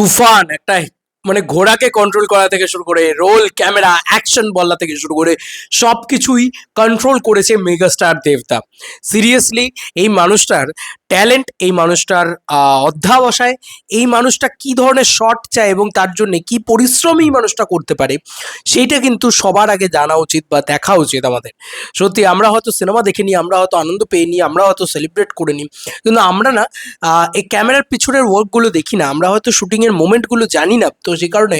তুফান, একটা মানে ঘোড়াকে কন্ট্রোল করা থেকে শুরু করে রোল ক্যামেরা অ্যাকশন বলা থেকে শুরু করে সব কিছুই কন্ট্রোল করেছে মেগাস্টার দেবতা। সিরিয়াসলি এই মানুষটার ট্যালেন্ট এই মানুষটার অধ্যাবসায়, এই মানুষটা কি ধরনের শট চায় এবং তার জন্য কি পরিশ্রম এই মানুষটা করতে পারে, সেইটা কিন্তু সবার আগে জানা উচিত বা দেখা উচিত আমাদের। সত্যি, আমরা হয়তো সিনেমা দেখে নিই আমরা হয়তো আনন্দ পেয়ে নিই আমরা হয়তো সেলিব্রেট করে নিই কিন্তু আমরা না এই ক্যামেরার পিছনের ওয়ার্কগুলো দেখি না, আমরা হয়তো শুটিংয়ের মোমেন্টগুলো জানি না, তো সেই কারণে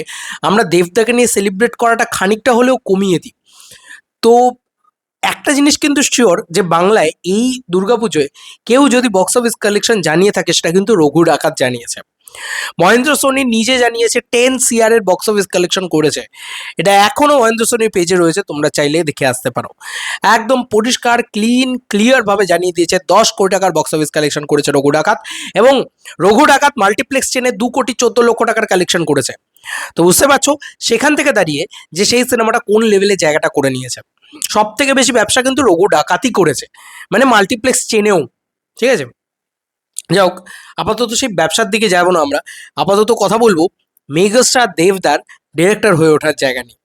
আমরা দেবদাকে নিয়ে সেলিব্রেট করাটা খানিকটা হলেও কমিয়ে দিই। তো একটা জিনিস কিন্তু শিওর যে বাংলায় এই দুর্গাপুজোয় কেউ যদি বক্স অফিস কালেকশন জানিয়ে থাকে, সেটা কিন্তু রঘু ডাকাত জানিয়েছে। মহেন্দ্র সোনি নিজে জানিয়েছে টেন সিআর এর বক্স অফিস কালেকশন করেছে। এটা এখনও মহেন্দ্র সোনির পেজে রয়েছে, তোমরা চাইলে দেখে আসতে পারো। একদম পরিষ্কার ক্লিন ক্লিয়ার ভাবে জানিয়ে দিয়েছে, দশ কোটি টাকার বক্স অফিস কালেকশন করেছে রঘু ডাকাত এবং রঘু ডাকাত মাল্টিপ্লেক্স চেনে দু কোটি চোদ্দ লক্ষ টাকার কালেকশন করেছে। তো বুঝতে পারছ? সেখান থেকে দাঁড়িয়ে যে সেই সিনেমাটা কোন লেভেলে জায়গাটা করে নিয়েছে। সব থেকে বেশি ব্যবসা কিন্তু রঘু ডাকাতই করেছে। মানে মাল্টিপ্লেক্স চেনেও। ঠিক আছে? যাই হোক, আপাতত সেই ব্যবসার দিকে যাব না আমরা। আপাতত কথা বলব মেগাস্টার দেবদার ডিরেক্টর হয়ে ওঠার জায়গা নিয়ে।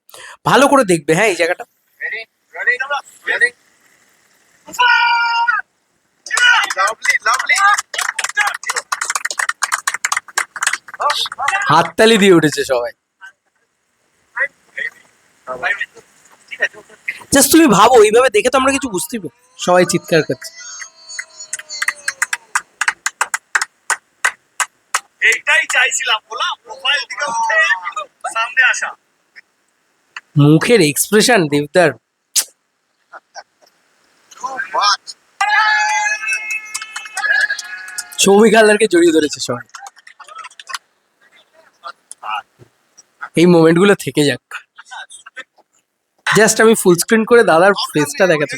ভালো করে দেখবে হ্যাঁ এই জায়গাটা. হাততালি দিয়ে উঠেছে সবাই। জাস্ট তুমি ভাবো এইভাবে দেখে তো আমরা কিছু বুঝতেই পারি। সবাই চিৎকার করছে। এইটাই চাইছিলাম বলা প্রোফাইল থেকে উঠে সামনে আসা। মুখের এক্সপ্রেশন দেবদার। সৌমিক হালদারকে জড়িয়ে ধরেছে সবাই। এই মোমেন্টগুলো থেকে যাক। জাস্ট আমি ফুল স্ক্রিন করে দাদার ফেসটা দেখাতে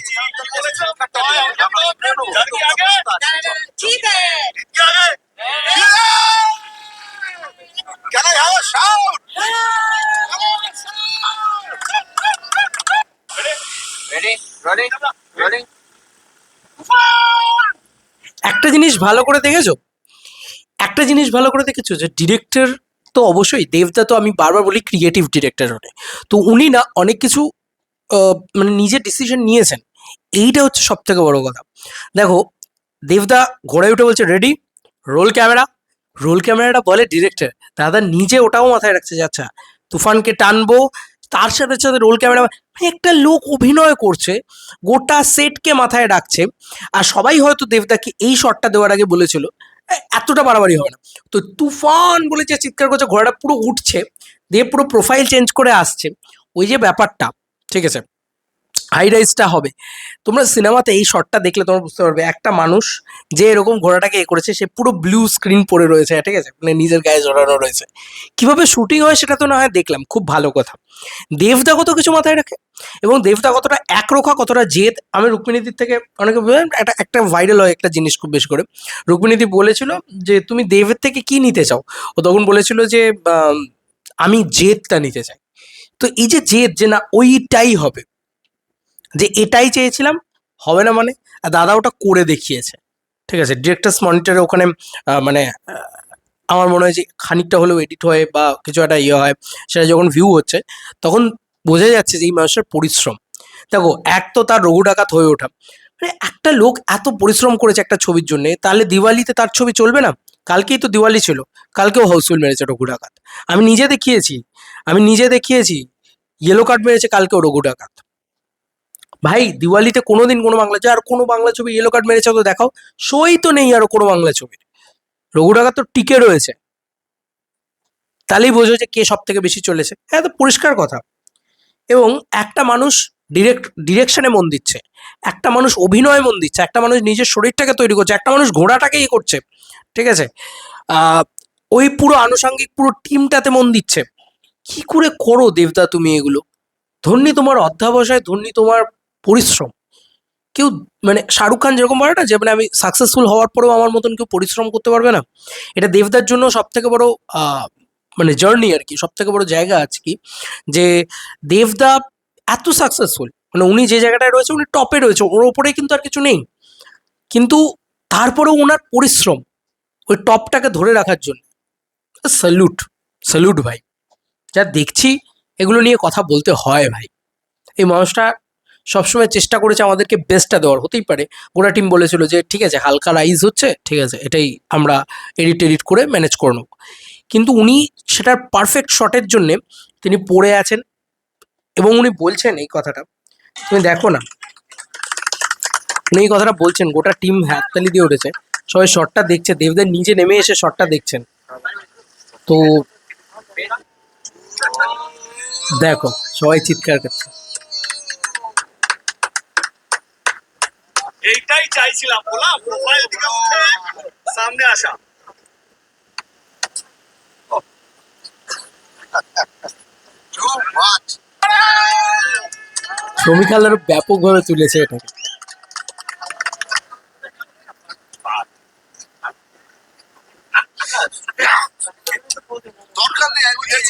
একটা জিনিস ভালো করে দেখেছ? একটা জিনিস ভালো করে দেখেছ যে ডিরেক্টর তো অবশ্যই, দেবদা তো আমি বারবার বলি ক্রিয়েটিভ ডিরেক্টর হলে তো উনি না অনেক কিছু মানে নিজের ডিসিশন নিয়েছেন, এইটা হচ্ছে সব থেকে বড় কথা। দেখো, দেবদা ঘোড়ায় উঠে বলছে রেডি রোল ক্যামেরা রোল ক্যামেরাটা বলে ডিরেক্টর দাদা নিজে ওটাও মাথায় রাখছে যে আচ্ছা তুফানকে টানবো, তার সাথে সাথে রোল ক্যামেরা একটা লোক অভিনয় করছে, গোটা সেটকে মাথায় ডাকছে আর সবাই হয়তো দেবদাকে এই শটটা দেওয়ার আগে বলেছিল এতটা বাড়াবাড়ি হবে না। তো তুফান বলে যে চিৎকার করছে, ঘোড়াটা পুরো উঠছে, দিয়ে পুরো প্রোফাইল চেঞ্জ করে আসছে। ওই যে ব্যাপারটা ঠিক আছে? হাই রাইজটা হবে। তোমরা সিনেমাতে এই শটটা দেখলে তোমরা বুঝতে পারবে, একটা মানুষ যে এরকম ঘোড়াটাকে এ করেছে, সে পুরো ব্লু স্ক্রিন পরে রয়েছে, ঠিক আছে? মানে নিজের গায়ে জড়ানো রয়েছে। কীভাবে শুটিং হয় সেটা তো না হয় দেখলাম, খুব ভালো কথা। দেবদা কত কিছু মাথায় রাখে? এবং দেবদা কতটা একরোখা, কতটা জেদ? আমি রুক্মিণীদির থেকে অনেকে একটা একটা ভাইরাল হয় একটা জিনিস খুব বেশি করে। রুক্মিণীদি বলেছিল যে, তুমি দেবের থেকে কি নিতে চাও? ও তখন বলেছিল যে আমি জেদটা নিতে চাই। তো এই যে জেদ যে না ওইটাই হবে, যে এটাই চেয়েছিলাম, হবে না মানে? আর দাদা ওটা করে দেখিয়েছে। ঠিক আছে ডিরেক্টার্স মনিটরে ওখানে মানে আমার মনে হয় যে খানিকটা হলেও এডিট হয় বা কিছু একটা ইয়ে হয়, সেটা যখন ভিউ হচ্ছে, তখন বোঝা যাচ্ছে যে এই মানুষের পরিশ্রম। দেখো, এক তো তার রঘু ডাকাত হয়ে ওঠা। মানে একটা লোক এত পরিশ্রম করেছে একটা ছবির জন্য, তাহলে দিওয়ালিতে তার ছবি চলবে না? কালকেই তো দিওয়ালি ছিল, কালকেও হাউসফুল মেরেছে রঘু ডাকাত। আমি নিজে দেখিয়েছি আমি নিজে দেখিয়েছি। ইয়েলো কার্ড মেরেছে কালকেও রঘু ডাকাত। ভাই, দিওয়ালিতে কোনোদিন কোনো বাংলা ছবি, আর কোনো বাংলা ছবি ইয়েলো কার্ড মেরেছে তো দেখাও, সই তো নেই আর কোনো বাংলা ছবির। রঘু ডাকাত তো টিকে রয়েছে। তাহলেই বোঝো যে কে সব থেকে বেশি চলেছে। হ্যাঁ তো পরিষ্কার কথা। এবং একটা মানুষ ডিরেক্ট ডিরেকশনে মন দিচ্ছে। একটা মানুষ অভিনয়ে মন দিচ্ছে। একটা মানুষ নিজের শরীরটাকে তৈরি করছে। একটা মানুষ ঘোড়াটাকে ইয়ে করছে। ঠিক আছে? ওই পুরো আনুষঙ্গিক পুরো টিমটাতে মন দিচ্ছে। কি করে করো দেবদা তুমি এগুলো? ধন্যী তোমার অধ্যাবসায়, ধন্যী তোমার পরিশ্রম। কেউ মানে শাহরুখ খান যেরকম বলে না যে মানে আমি সাকসেসফুল হওয়ার পরেও আমার মতন কেউ পরিশ্রম করতে পারবে না? এটা দেবদার জন্য সব থেকে বড় মানে জার্নি আর কি সব থেকে বড় জায়গা আছে কি, যে দেবদা এত সাকসেসফুল মানে উনি যে জায়গাটায় রয়েছে, উনি টপে রয়েছে, ওর ওপরে কিন্তু আর কিছু নেই। কিন্তু তারপরেও ওনার পরিশ্রম, ওই টপটাকে ধরে রাখার জন্য। স্যালুট স্যালুট ভাই। যা দেখছি, এগুলো নিয়ে কথা বলতে হয় ভাই। এই মানুষটা সবসময় চেষ্টা করেছে আমাদেরকে বেস্টটা দেওয়ার, হতেই পারে। গোটা টিম বলেছিল যে, ঠিক আছে, হালকা রাইজ হচ্ছে, ঠিক আছে, এটাই আমরা এডিট এডিট করে ম্যানেজ করে নেব। কিন্তু উনি সেটার পারফেক্ট শটের জন্যে তিনি পড়ে আছেন এবং উনি বলছেন এই কথাটা। তুমি দেখো না। উনি এই কথাটা বলছেন, গোটা টিম হাততালি দিয়ে উঠেছে। সবাই শটটা দেখছে, দেবদের নিজে নেমে এসে শটটা দেখছেন। তো দেখো সবাই চিৎকার করছে। এইটাই চাইছিলাম বলা প্রোফাইল থেকে উঠে সামনে আসা। Much. শ্রমিকাল ব্যাপকভাবে তুলেছে এটাকে।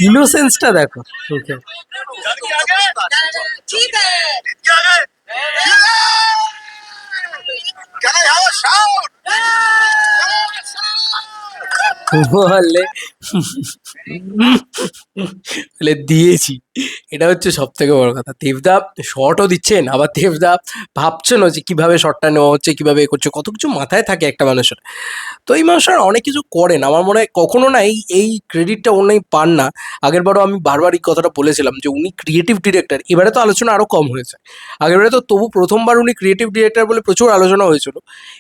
ইনোসেন্সটা দেখো। দিয়েছি। এটা হচ্ছে সব থেকে বড় কথা। দেবদা শর্টও দিচ্ছেন, আবার দেবদা ভাবছেনও যে কীভাবে শর্টটা নেওয়া হচ্ছে, কীভাবে এ করছে, কত কিছু মাথায় থাকে একটা মানুষের। তো এই মানুষরা অনেক কিছু করেন, আমার মনে হয় কখনো না এই এই ক্রেডিটটা অন্যই পান না। আগের বারও আমি বারবার এই কথাটা বলেছিলাম যে উনি ক্রিয়েটিভ ডিরেক্টর এবারে তো আলোচনা আরও কম হয়েছে। আগেরবারে তো তবু প্রথমবার উনি ক্রিয়েটিভ ডিরেক্টর বলে প্রচুর আলোচনা হয়েছিল,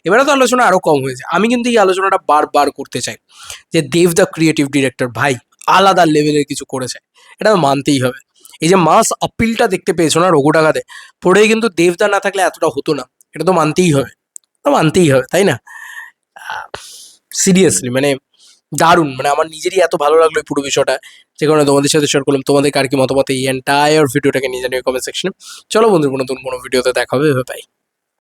এবারে তো আলোচনা আরও কম হয়েছে। আমি কিন্তু এই আলোচনাটা বারবার করতে চাই যে দেব দ্য ক্রিয়েটিভ ডিরেক্টর ভাই আলাদা লেভেলের কিছু করেছে, এটা মানতেই হবে। এই যে মাস আপিলটা দেখতে পেয়েছ না রঘু টাকাতে পড়ে কিন্তু দেবদা না থাকলে এতটা হতো না। এটা তো মানতেই হবে। তো মানতেই হবে, তাই না? সিরিয়াসলি মানে দারুণ মানে আমার নিজেরই এত ভালো লাগল এই পুরো বিষয়টা। যে কারণে তোমাদের সাথে শেয়ার করলাম, তোমাদের কার কি মতামত এই এন্টায়ার ভিডিওটাকে নিয়ে জানিও কমেন্ট সেকশনে চলো বন্ধুর নতুন কোনো ভিডিওতে দেখা হবে